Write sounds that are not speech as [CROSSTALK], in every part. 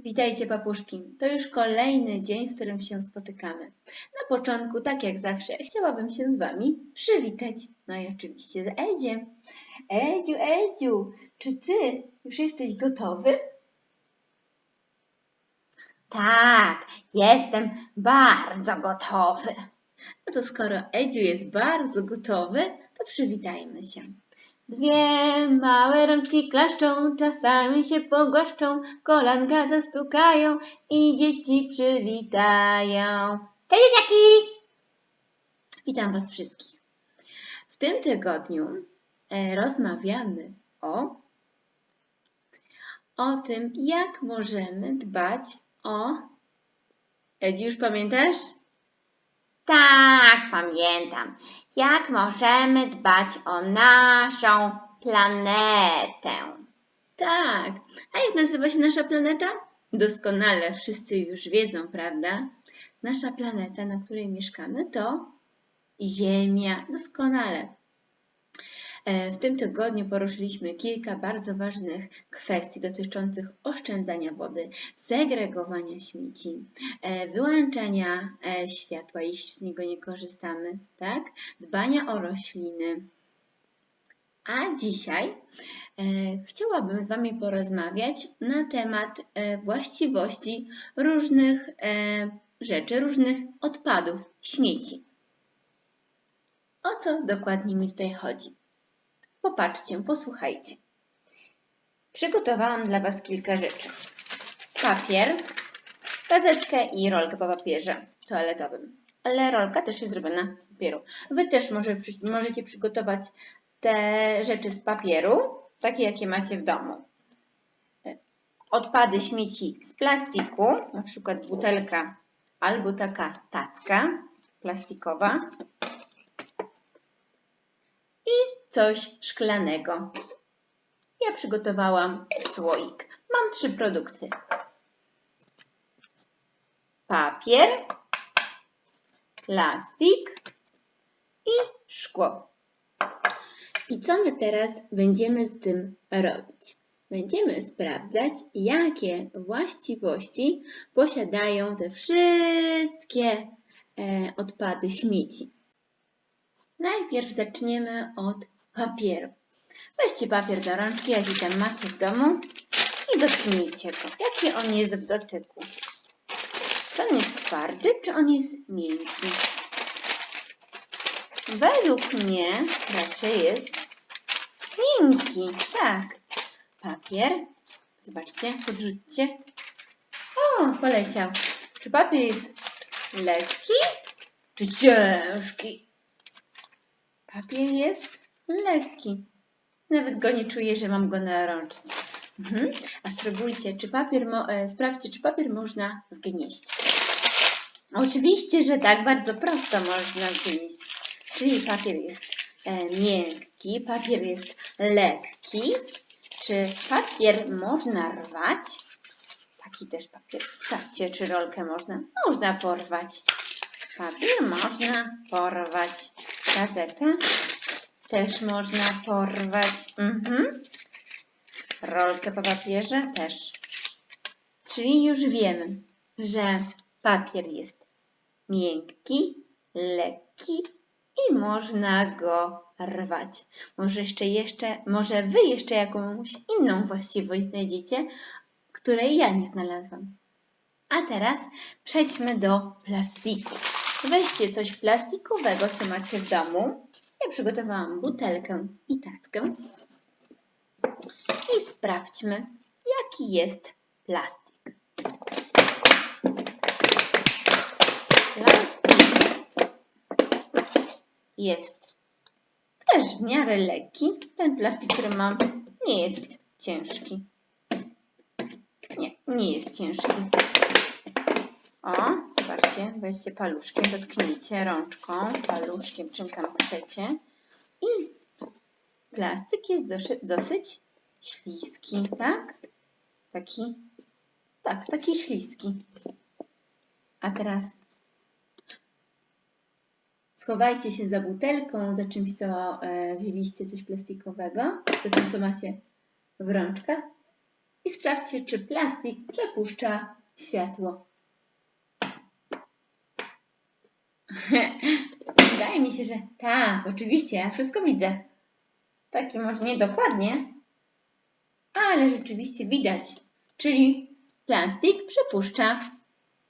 Witajcie papuszki. To już kolejny dzień, w którym się spotykamy. Na początku, tak jak zawsze, chciałabym się z Wami przywitać. No i oczywiście z Edziem. Edziu, Edziu, czy Ty już jesteś gotowy? Tak, jestem bardzo gotowy. No to skoro Edziu jest bardzo gotowy, to przywitajmy się. Dwie małe rączki klaszczą, czasami się pogłaszczą, kolanka zastukają i dzieci przywitają. Hej, dzieciaki! Witam Was wszystkich. W tym tygodniu e, rozmawiamy o, o tym, jak możemy dbać o. Edzi, już pamiętasz? Tak, pamiętam. Jak możemy dbać o naszą planetę? Tak. A jak nazywa się nasza planeta? Doskonale wszyscy już wiedzą, prawda? Nasza planeta, na której mieszkamy, to Ziemia. Doskonale. E, W tym tygodniu poruszyliśmy kilka bardzo ważnych kwestii dotyczących oszczędzania wody, segregowania śmieci, e, wyłączania e, światła, jeśli z niego nie korzystamy, tak? Dbania o rośliny. A dzisiaj chciałabym z Wami porozmawiać na temat właściwości różnych rzeczy, różnych odpadów, śmieci. O co dokładnie mi tutaj chodzi? Popatrzcie, posłuchajcie. Przygotowałam dla Was kilka rzeczy. Papier, gazetkę i rolkę po papierze toaletowym. Ale rolka też jest zrobiona z papieru. Wy też może, możecie przygotować te rzeczy z papieru, takie jakie macie w domu. Odpady śmieci z plastiku, na przykład butelka albo taka tacka plastikowa coś szklanego. Ja przygotowałam słoik. Mam trzy produkty. Papier, plastik i szkło. I co my teraz będziemy z tym robić? Będziemy sprawdzać, jakie właściwości posiadają te wszystkie e, odpady śmieci. Najpierw zaczniemy od papieru. Weźcie papier do rączki, jaki tam macie w domu i dotknijcie go. Jaki on jest w dotyku? Czy on jest twardy, czy on jest miękki? Według mnie raczej jest miękki. Tak. Papier. Zobaczcie, podrzućcie. O, poleciał. Czy papier jest lekki, czy ciężki? Papier jest lekki. Nawet go nie czuję, że mam go na rączce. Mhm. A spróbujcie, czy papier, e, sprawdźcie, czy papier można zgnieść. Oczywiście, że tak, bardzo prosto można zgnieść. Czyli papier jest e, miękki, papier jest lekki. Czy papier można rwać? Taki też papier. Sprawdźcie, czy rolkę można. Można porwać. Papier można porwać. Gazetę też można porwać. Mhm. Rolkę po papierze też. Czyli już wiemy, że papier jest miękki, lekki i można go rwać. Może jeszcze, jeszcze, może wy jeszcze jakąś inną właściwość znajdziecie, której ja nie znalazłam. A teraz przejdźmy do plastiku. Weźcie coś plastikowego, co macie w domu. Ja przygotowałam butelkę i tackę. I sprawdźmy, jaki jest plastik. Plastik jest też w miarę lekki. Ten plastik, który mam, nie jest ciężki. Nie, nie jest ciężki. O, zobaczcie, weźcie paluszkiem, dotknijcie rączką, paluszkiem, czym tam chcecie. I plastik jest dosyć, dosyć śliski, tak? Taki, tak, taki śliski. A teraz schowajcie się za butelką, za czymś, co e, wzięliście, coś plastikowego, za tym, co macie w rączkach i sprawdźcie, czy plastik przepuszcza światło. [LAUGHS] Wydaje mi się, że tak, oczywiście, ja wszystko widzę. Takie może niedokładnie, ale rzeczywiście widać. Czyli plastik przepuszcza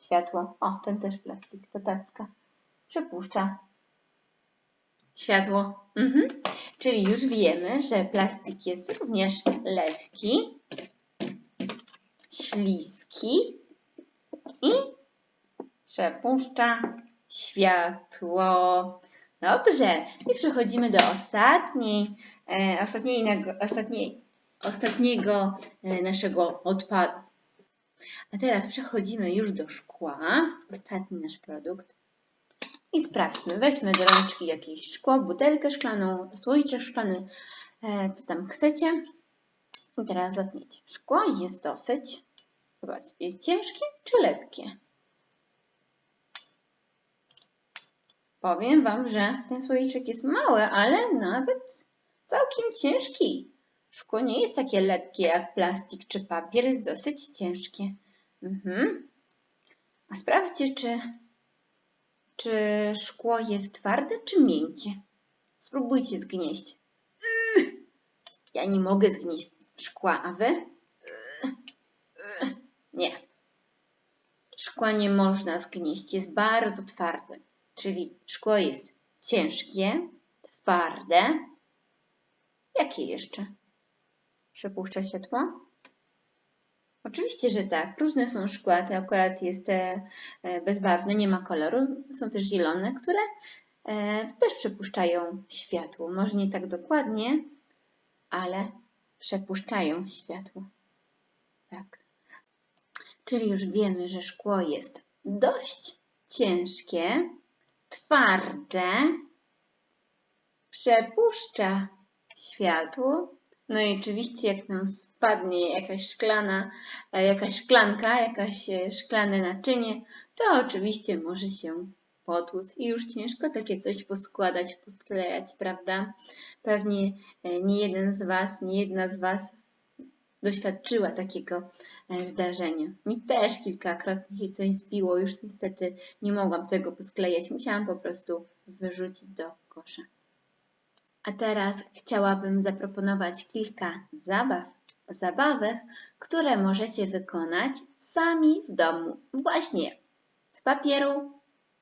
światło. O, ten też plastik, to tacka. Przepuszcza światło. Mhm. Czyli już wiemy, że plastik jest również lekki, śliski i przepuszcza światło. Dobrze, i przechodzimy do ostatniej, e, ostatniej, ostatniej, ostatniego e, naszego odpadu. A teraz przechodzimy już do szkła, ostatni nasz produkt. I sprawdźmy, weźmy do rączki jakieś szkło, butelkę szklaną, słoiczek szklany, e, co tam chcecie. I teraz zatniecie. Szkło jest dosyć, zobaczcie, jest ciężkie czy lekkie? Powiem Wam, że ten słoiczek jest mały, ale nawet całkiem ciężki. Szkło nie jest takie lekkie jak plastik czy papier, jest dosyć ciężkie. Mhm. A sprawdźcie, czy, czy szkło jest twarde czy miękkie. Spróbujcie zgnieść. Ugh. Ja nie mogę zgnieść szkła, a Wy? Nie. Szkła nie można zgnieść, jest bardzo twarde. Czyli szkło jest ciężkie, twarde. Jakie jeszcze? Przepuszcza światło? Oczywiście, że tak. Różne są szkła. To akurat jest e, e, bezbarwne, nie ma koloru. Są też zielone, które e, też przepuszczają światło. Może nie tak dokładnie, ale przepuszczają światło. Tak. Czyli już wiemy, że szkło jest dość ciężkie, twarde, przepuszcza światło. No i oczywiście, jak nam spadnie jakaś szklana, e, jakaś szklanka, jakaś e, szklane naczynie, to oczywiście może się potłuc i już ciężko takie coś poskładać, posklejać, prawda? Pewnie e, nie jeden z Was, nie jedna z Was doświadczyła takiego e, zdarzenia. Mi też kilkakrotnie się coś zbiło, już niestety nie mogłam tego posklejać, musiałam po prostu wyrzucić do kosza. A teraz chciałabym zaproponować kilka zabaw, zabawek, które możecie wykonać sami w domu, właśnie z papieru,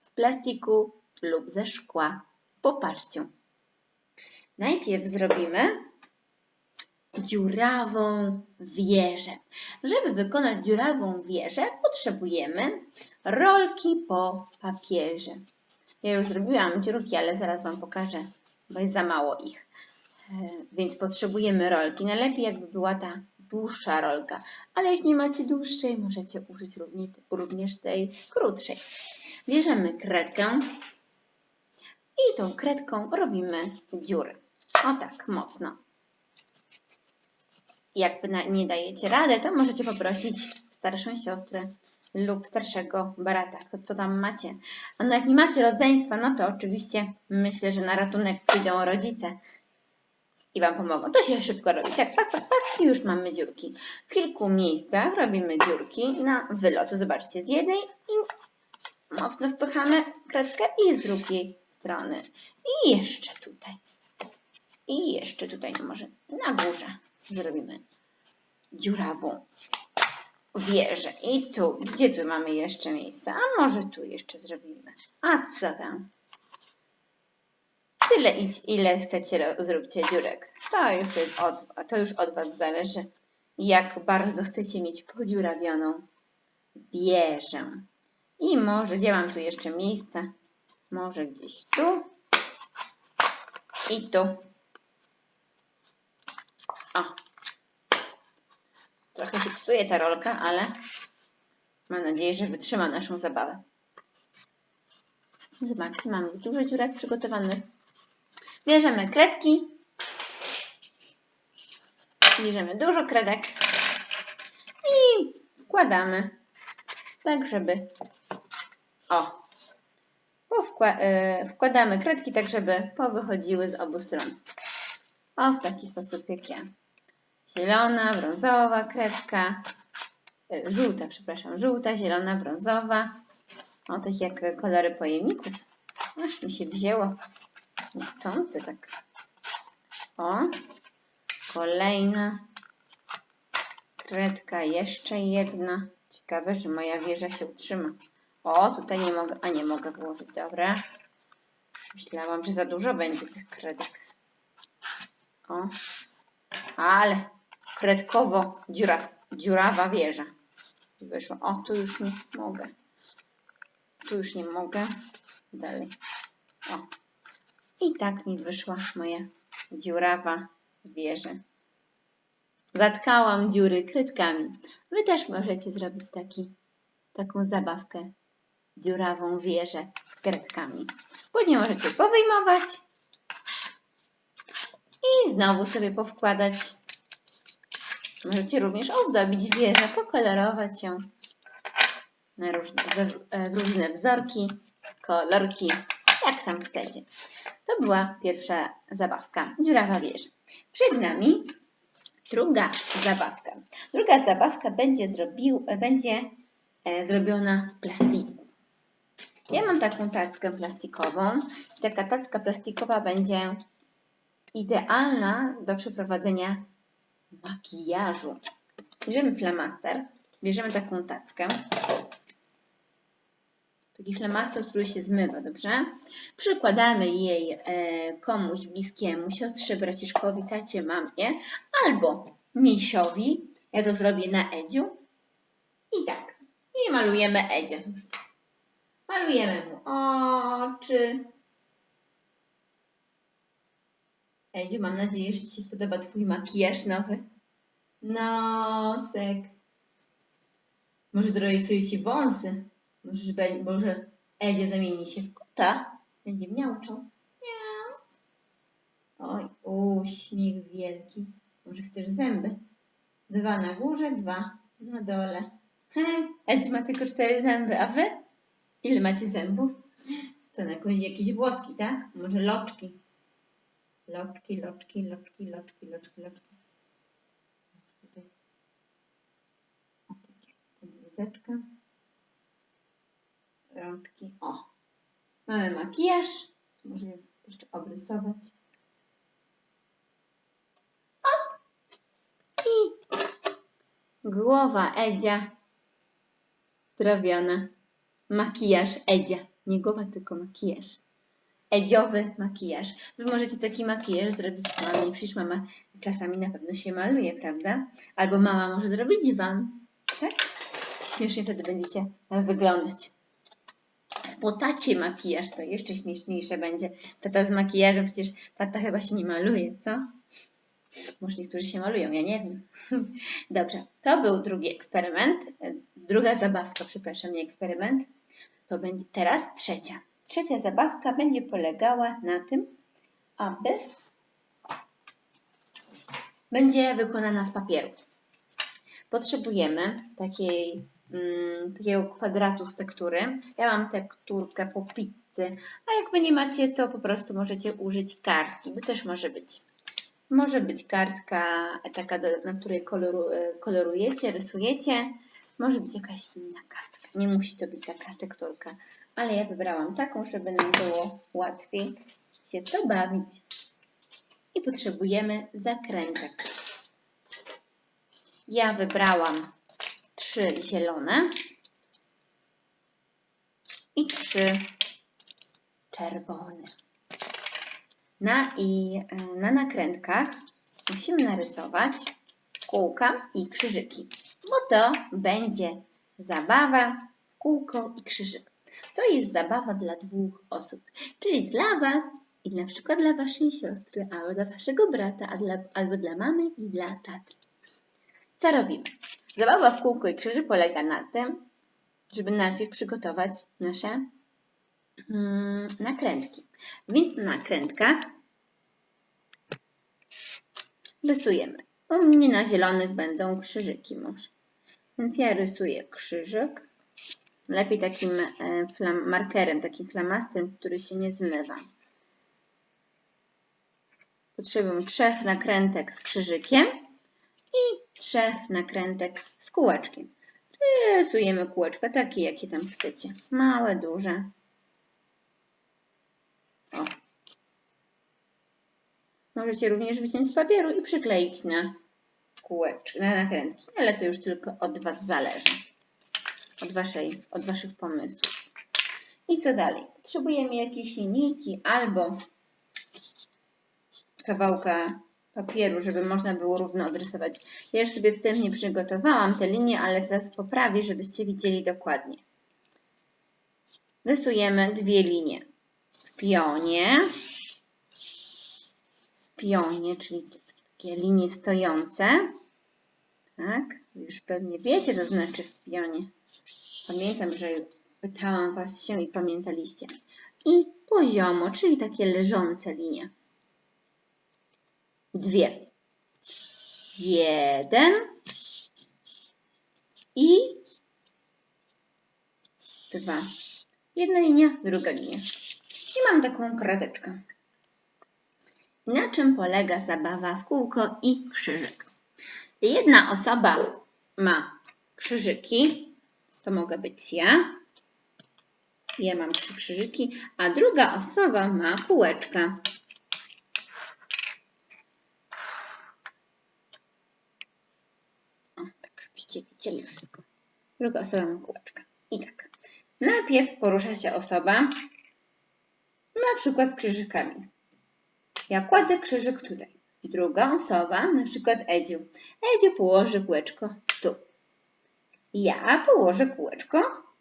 z plastiku lub ze szkła. Popatrzcie. Najpierw zrobimy dziurawą wieżę. Żeby wykonać dziurawą wieżę, potrzebujemy rolki po papierze. Ja już zrobiłam dziurki, ale zaraz Wam pokażę, bo jest za mało ich. E, Więc potrzebujemy rolki. Najlepiej jakby była ta dłuższa rolka, ale jak nie macie dłuższej, możecie użyć równie- również tej krótszej. Bierzemy kredkę i tą kredką robimy dziury. O tak, mocno jakby na, nie dajecie rady, to możecie poprosić starszą siostrę lub starszego brata, to co tam macie. A no jak nie macie rodzeństwa, no to oczywiście myślę, że na ratunek przyjdą rodzice i Wam pomogą. To się szybko robi. Tak, pak, pak, pak i już mamy dziurki. W kilku miejscach robimy dziurki na wylot. Zobaczcie, z jednej i mocno wpychamy kredkę i z drugiej strony. I jeszcze tutaj. I jeszcze tutaj, może na górze zrobimy dziurawą wieżę. I tu, gdzie tu mamy jeszcze miejsce? A może tu jeszcze zrobimy. A co tam? Tyle, ile chcecie, zróbcie dziurek. To już, jest od, to już od Was zależy, jak bardzo chcecie mieć podziurawioną wieżę. I może, gdzie mam tu jeszcze miejsce? Może gdzieś tu i tu. O. Trochę się psuje ta rolka, ale mam nadzieję, że wytrzyma naszą zabawę. Zobaczcie, mamy dużo dziurek przygotowanych. Bierzemy kredki. Bierzemy dużo kredek i wkładamy tak, żeby o, e, wkładamy kredki tak, żeby powychodziły z obu stron. O, w taki sposób jak ja zielona, brązowa kredka, e, żółta, przepraszam, żółta, zielona, brązowa. O, tak jak kolory pojemników. Aż mi się wzięło. Niechcący tak. O, kolejna kredka, jeszcze jedna. Ciekawe, czy moja wieża się utrzyma. O, tutaj nie mogę, a nie mogę włożyć, dobra. Myślałam, że za dużo będzie tych kredek. O, ale kredkowo dziura, dziurawa wieża. Wyszła. O, tu już nie mogę. Tu już nie mogę. Dalej. O. I tak mi wyszła moja dziurawa wieża. Zatkałam dziury kredkami. Wy też możecie zrobić taki, taką zabawkę. Dziurawą wieżę z kredkami. Później możecie powyjmować i znowu sobie powkładać. Możecie również ozdobić wieżę, pokolorować ją na różne, we, e, w różne wzorki, kolorki, jak tam chcecie. To była pierwsza zabawka, dziurawa wieża. Przed nami druga zabawka. Druga zabawka będzie, zrobił, będzie e, zrobiona z plastiku. Ja mam taką tackę plastikową. Taka tacka plastikowa będzie idealna do przeprowadzenia makijażu. Bierzemy flamaster, bierzemy taką tackę. Taki flamaster, który się zmywa, dobrze? Przykładamy jej e, komuś bliskiemu, siostrze, braciszkowi, tacie, mamie albo misiowi. Ja to zrobię na Edziu. I tak. I malujemy Edzie. Malujemy mu oczy. Edziu, mam nadzieję, że Ci się spodoba Twój makijaż nowy. Nosek. Może dorysuje Ci wąsy. Może, Edzie zamieni się w kota. Będzie miauczał. Miau. Oj, uśmiech wielki. Może chcesz zęby? Dwa na górze, dwa na dole. He, Edzi ma tylko cztery zęby, a wy? Ile macie zębów? To na jakieś włoski, tak? Może loczki. Loczki, loczki, loczki, loczki, loczki, loczki. Tutaj. O, takie bluzeczka. Rączki. O. Mamy makijaż. Może jeszcze obrysować. O! I głowa Edzia zrobiona. Makijaż Edzia. Nie głowa, tylko makijaż. Edziowy makijaż. Wy możecie taki makijaż zrobić mamie. Przecież mama czasami na pewno się maluje, prawda? Albo mama może zrobić wam. Tak? Śmiesznie wtedy będziecie wyglądać. Po tacie makijaż to jeszcze śmieszniejsze będzie. Tata z makijażem, przecież tata chyba się nie maluje, co? Może niektórzy się malują, ja nie wiem. [LAUGHS] Dobrze, to był drugi eksperyment. Druga zabawka, przepraszam, nie eksperyment. To będzie teraz trzecia. Trzecia zabawka będzie polegała na tym, aby będzie wykonana z papieru. Potrzebujemy takiej, mm, takiego kwadratu z tektury. Ja mam tekturkę po pizzy, a jak wy nie macie, to po prostu możecie użyć kartki. To też może być. Może być kartka taka, do, na której koloru, e, kolorujecie, rysujecie. Może być jakaś inna kartka. Nie musi to być taka tekturka. Ale ja wybrałam taką, żeby nam było łatwiej się to bawić. I potrzebujemy zakrętek. Ja wybrałam trzy zielone i trzy czerwone. Na, i, na nakrętkach musimy narysować kółka i krzyżyki, bo to będzie zabawa kółko i krzyżyk. To jest zabawa dla dwóch osób, czyli dla Was i na przykład dla Waszej siostry, albo dla Waszego brata, albo dla mamy i dla taty. Co robimy? Zabawa w kółko i krzyży polega na tym, żeby najpierw przygotować nasze mm, nakrętki. Więc na nakrętkach rysujemy. U mnie na zielonych będą krzyżyki może. Więc ja rysuję krzyżyk. Lepiej takim e, markerem, takim flamastrem, który się nie zmywa. Potrzebuję trzech nakrętek z krzyżykiem trzech nakrętek z kółeczkiem. Rysujemy kółeczka takie, jakie tam chcecie. Małe, duże. O. Możecie również wyciąć z papieru i przykleić na kółeczki, na nakrętki, ale to już tylko od Was zależy. Od, waszej, od Waszych pomysłów. I co dalej? Potrzebujemy jakieś linijki albo kawałka papieru, żeby można było równo odrysować. Ja już sobie wstępnie przygotowałam te linie, ale teraz poprawię, żebyście widzieli dokładnie. Rysujemy dwie linie. W pionie, w pionie, czyli takie linie stojące. Tak, już pewnie wiecie, co znaczy w pionie. Pamiętam, że pytałam Was się i pamiętaliście. I poziomo, czyli takie leżące linie. Dwie. Jeden. I dwa. Jedna linia, druga linia. I mam taką krateczkę. Na czym polega zabawa w kółko i krzyżyk? Jedna osoba ma krzyżyki, to mogę być ja. Ja mam trzy krzyżyki, a druga osoba ma kółeczka. O, tak żebyście widzieli wszystko. Druga osoba ma kółeczka. I tak. Najpierw porusza się osoba, na przykład z krzyżykami. Ja kładę krzyżyk tutaj. Druga osoba, na przykład Edziu. Edziu położy kółeczko tu. Ja położę kółeczko,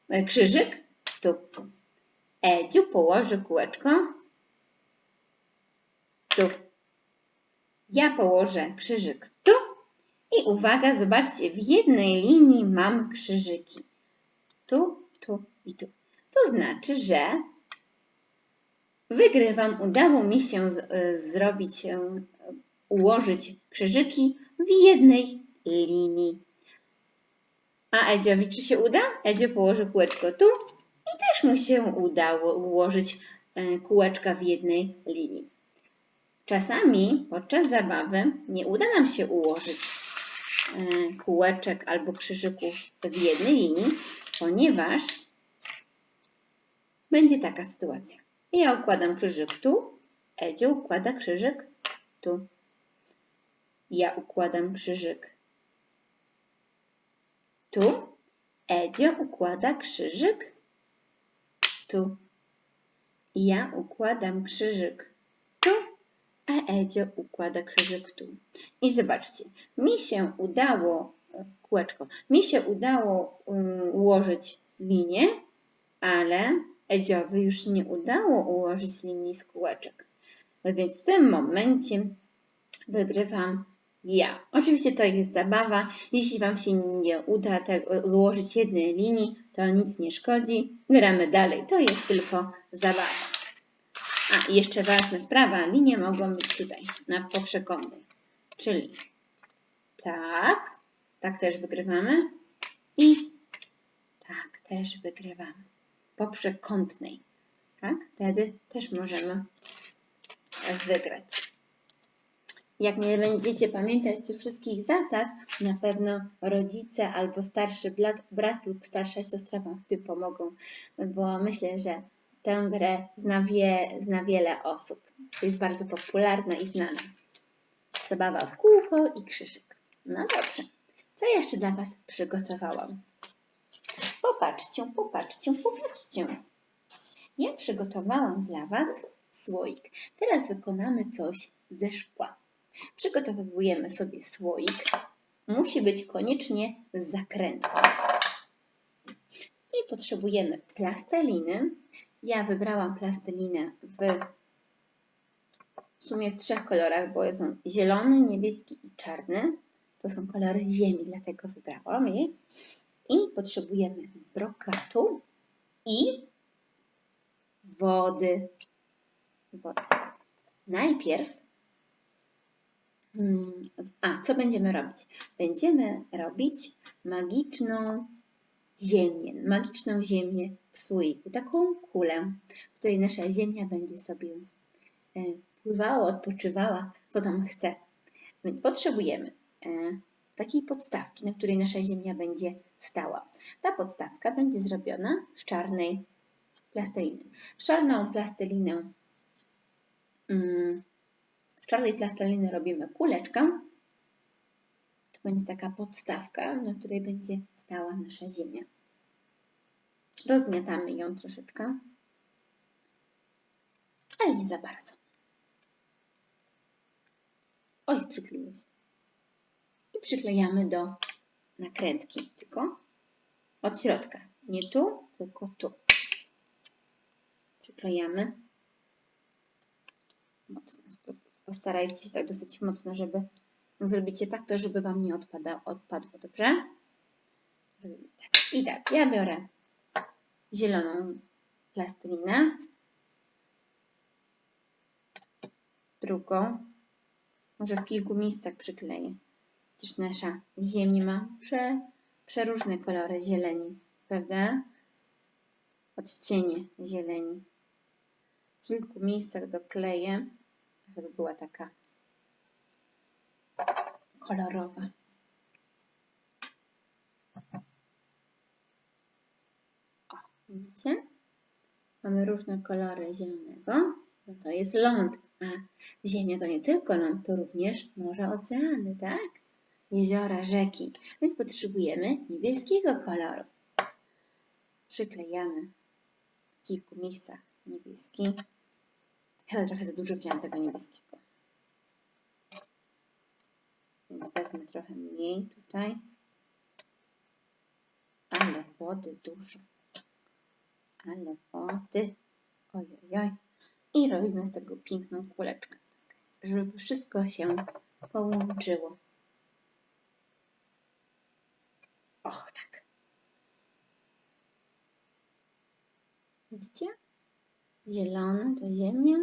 e, krzyżyk tu. Edziu położy kółeczko tu. Ja położę krzyżyk tu. I uwaga, zobaczcie, w jednej linii mam krzyżyki. Tu, tu i tu. To znaczy, że wygrywam. Udało mi się y, zrobić, y, ułożyć krzyżyki w jednej linii. A Edziowi czy się uda? Edzio położy kółeczko tu i też mu się udało ułożyć y, kółeczka w jednej linii. Czasami podczas zabawy nie uda nam się ułożyć y, kółeczek albo krzyżyków w jednej linii, ponieważ będzie taka sytuacja. Ja układam krzyżyk tu, Edzio układa krzyżyk tu. Ja układam krzyżyk tu, Edzio układa krzyżyk tu. Ja układam krzyżyk tu, a Edzio układa krzyżyk tu. I zobaczcie, mi się udało, kółeczko, mi się udało um, ułożyć linię, ale Edziowi już nie udało ułożyć linii z kółeczek. Więc w tym momencie wygrywam ja. Oczywiście to jest zabawa. Jeśli Wam się nie uda tego, złożyć jednej linii, to nic nie szkodzi. Gramy dalej. To jest tylko zabawa. A, jeszcze ważna sprawa. Linie mogą być tutaj, na poprzekątnej. Czyli tak, tak też wygrywamy i tak też wygrywamy poprzekątnej. Tak? Wtedy też możemy wygrać. Jak nie będziecie pamiętać tych wszystkich zasad, na pewno rodzice albo starszy brat, brat lub starsza siostra Wam w tym pomogą, bo myślę, że tę grę zna, wie, zna wiele osób. Jest bardzo popularna i znana. Zabawa w kółko i krzyżyk. No dobrze. Co jeszcze dla Was przygotowałam? Popatrzcie, popatrzcie, popatrzcie. Ja przygotowałam dla Was słoik. Teraz wykonamy coś ze szkła. Przygotowujemy sobie słoik. Musi być koniecznie z zakrętką. I potrzebujemy plasteliny. Ja wybrałam plastelinę w, w sumie w trzech kolorach, bo są zielony, niebieski i czarny. To są kolory ziemi, dlatego wybrałam je. I potrzebujemy brokatu i wody. wody. Najpierw, a co będziemy robić? Będziemy robić magiczną ziemię, magiczną ziemię w słoiku, taką kulę, w której nasza ziemia będzie sobie e, pływała, odpoczywała, co tam chce. Więc potrzebujemy e, takiej podstawki, na której nasza ziemia będzie stała. Ta podstawka będzie zrobiona z czarnej plasteliny. Czarną plastelinę, mm, z czarnej plasteliny robimy kuleczkę. To będzie taka podstawka, na której będzie stała nasza ziemia. Rozgniatamy ją troszeczkę, ale nie za bardzo. Oj, przykleiło się. I przyklejamy do nakrętki, tylko od środka. Nie tu, tylko tu. Przyklejamy. Mocno. Postarajcie się tak dosyć mocno, żeby zrobicie tak, to żeby Wam nie odpada, odpadło, dobrze? Tak. I tak, ja biorę zieloną plastelinę, drugą, może w kilku miejscach przykleję. Przecież nasza ziemia ma prze, przeróżne kolory zieleni, prawda? Odcienie zieleni. W kilku miejscach dokleję, żeby była taka kolorowa. O, widzicie? Mamy różne kolory zielonego. No to jest ląd, a Ziemia to nie tylko ląd, to również morze, oceany, tak? Jeziora, rzeki, więc potrzebujemy niebieskiego koloru. Przyklejamy w kilku miejscach niebieski. Chyba trochę za dużo wziąłem tego niebieskiego. Więc wezmę trochę mniej tutaj. Ale wody dużo. Ale wody. Ojojoj. I robimy z tego piękną kuleczkę, żeby wszystko się połączyło. Och, tak. Widzicie? Zielone to ziemia,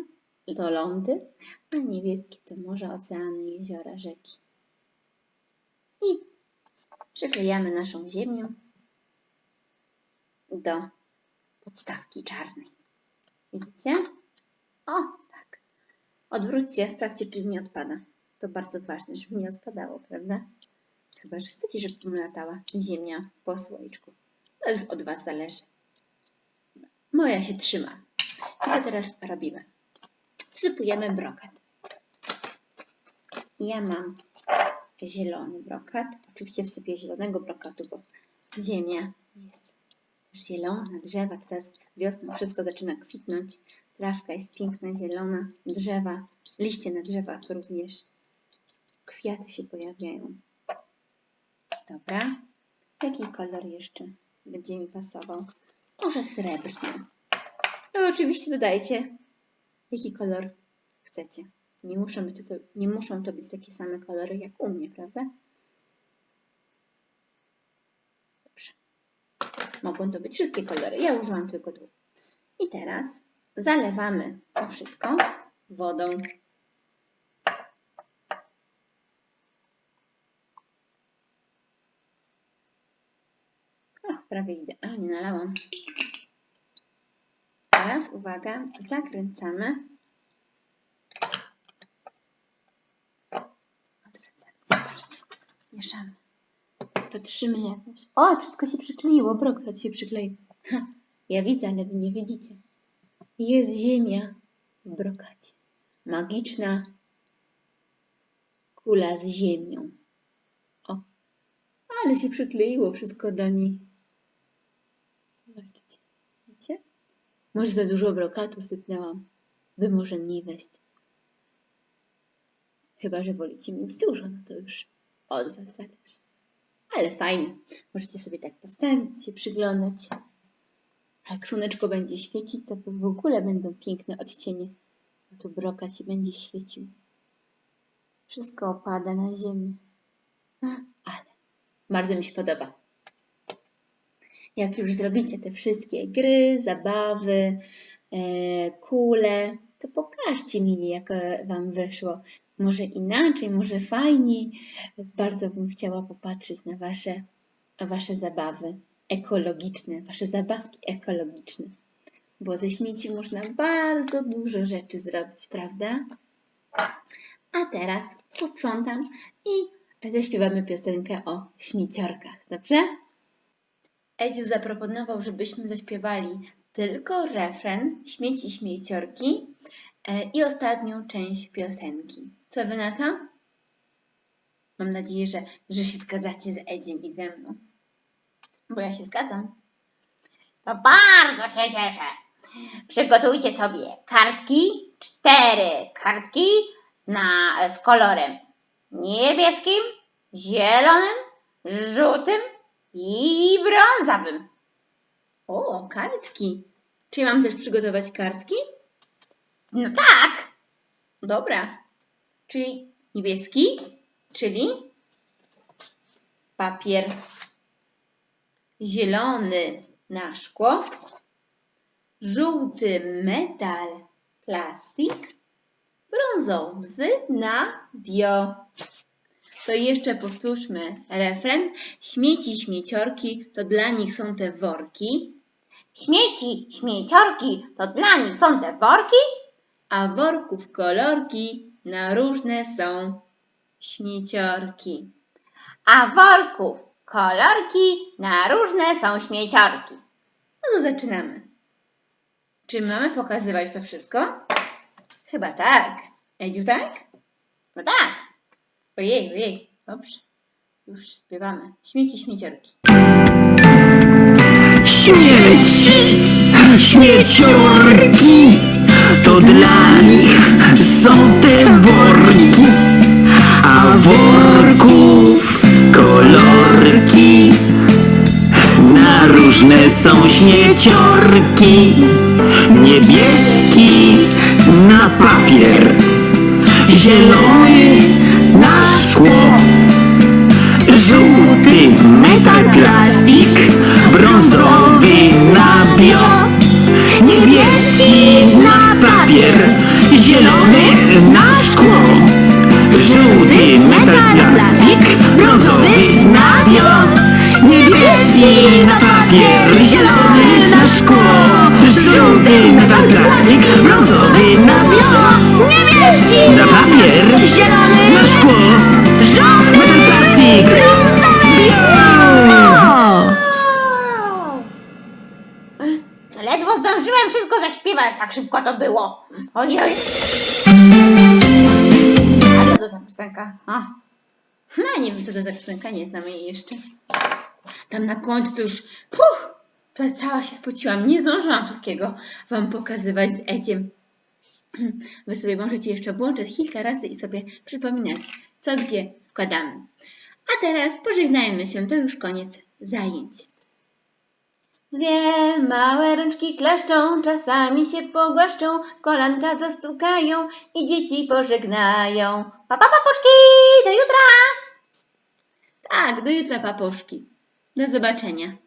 to lądy, a niebieskie to morze, oceany, jeziora, rzeki. I przyklejamy naszą ziemię do podstawki czarnej. Widzicie? O, tak. Odwróćcie, sprawdźcie, czy nie odpada. To bardzo ważne, żeby nie odpadało, prawda? Chyba, że chcecie, żeby tu latała ziemia po słoiczku. To już od Was zależy. Moja się trzyma. I co teraz robimy? Wsypujemy brokat. Ja mam zielony brokat. Oczywiście wsypię zielonego brokatu, bo ziemia jest zielona, drzewa teraz wiosną wszystko zaczyna kwitnąć. Trawka jest piękna, zielona, drzewa, liście na drzewach również. Kwiaty się pojawiają. Dobra. Jaki kolor jeszcze będzie mi pasował? Może srebrny. No oczywiście dodajcie, jaki kolor chcecie. Nie muszą, być to, nie muszą to być takie same kolory jak u mnie, prawda? Dobrze. Mogą to być wszystkie kolory. Ja użyłam tylko dwóch. I teraz zalewamy to wszystko wodą. Och, prawie idealnie nalałam. Teraz uwaga, zakręcamy. Odwracamy. Zobaczcie, mieszamy. Patrzymy jakoś. O, wszystko się przykleiło, brokat się przykleił. Ja widzę, ale wy nie widzicie. Jest ziemia w brokacie. Magiczna kula z ziemią. O, ale się przykleiło wszystko do niej. Zobaczcie, widzicie? Może za dużo brokatu sypnęłam. Wy może weźcie. Chyba, że wolicie mieć dużo, no to już od was zależy. Ale fajnie. Możecie sobie tak postawić, się przyglądać. A jak słoneczko będzie świecić, to w ogóle będą piękne odcienie. Bo tu brokat się będzie świecił. Wszystko opada na ziemię. Ale bardzo mi się podoba. Jak już zrobicie te wszystkie gry, zabawy, e, kule, to pokażcie mi, jak e, Wam wyszło. Może inaczej, może fajniej. Bardzo bym chciała popatrzeć na Wasze, wasze zabawy ekologiczne, Wasze zabawki ekologiczne. Bo ze śmieci można bardzo dużo rzeczy zrobić, prawda? A teraz posprzątam i zaśpiewamy piosenkę o śmieciorkach, dobrze? Edziu zaproponował, żebyśmy zaśpiewali tylko refren Śmieci śmieciorki e, i ostatnią część piosenki. Co wy na to? Mam nadzieję, że, że się zgadzacie z Edziem i ze mną. Bo ja się zgadzam. To bardzo się cieszę. Przygotujcie sobie kartki, cztery kartki na, z kolorem niebieskim, zielonym, żółtym i brązowym. O, kartki. Czy mam też przygotować kartki? No tak, Dobra. Czyli niebieski, czyli papier zielony na szkło, żółty metal, plastik, brązowy na bio. To jeszcze powtórzmy refren. Śmieci, śmieciorki, to dla nich są te worki, śmieci, śmieciorki, to dla nich są te worki, a worków kolorki na różne są śmieciorki. a worków kolorki na różne są śmieciorki. No to zaczynamy. Czy mamy pokazywać to wszystko? Chyba tak. Edziu, tak? No tak, Ojej, ojej. Dobrze. Już śpiewamy. Śmieci, śmieciorki. Śmieci, śmieciorki, to dla nich są te worki, a worków kolorki. Na różne są śmieciorki, niebieski na papier, zielony na szkło. Żółty metal plastik, brązowy na bio, niebieski na papier, zielony na szkło. Żółty metal plastik, brązowy na bio, niebieski na papier, zielony na szkło. Żółty metal plastik, brązowy na tak szybko to było. Ojej. A co to za piosenka? A, No, nie wiem, co to za piosenka, nie znam jej jeszcze. Tam na końcu to już, puch, cała się spociłam. Nie zdążyłam wszystkiego Wam pokazywać z Edziem. Wy sobie możecie jeszcze włączyć kilka razy i sobie przypominać, co gdzie wkładamy. A teraz pożegnajmy się, to już koniec zajęć. Dwie małe rączki klaszczą, czasami się pogłaszczą, kolanka zastukają i dzieci pożegnają. pa, pa, papuszki, do jutra. Tak, do jutra papuszki. Do zobaczenia.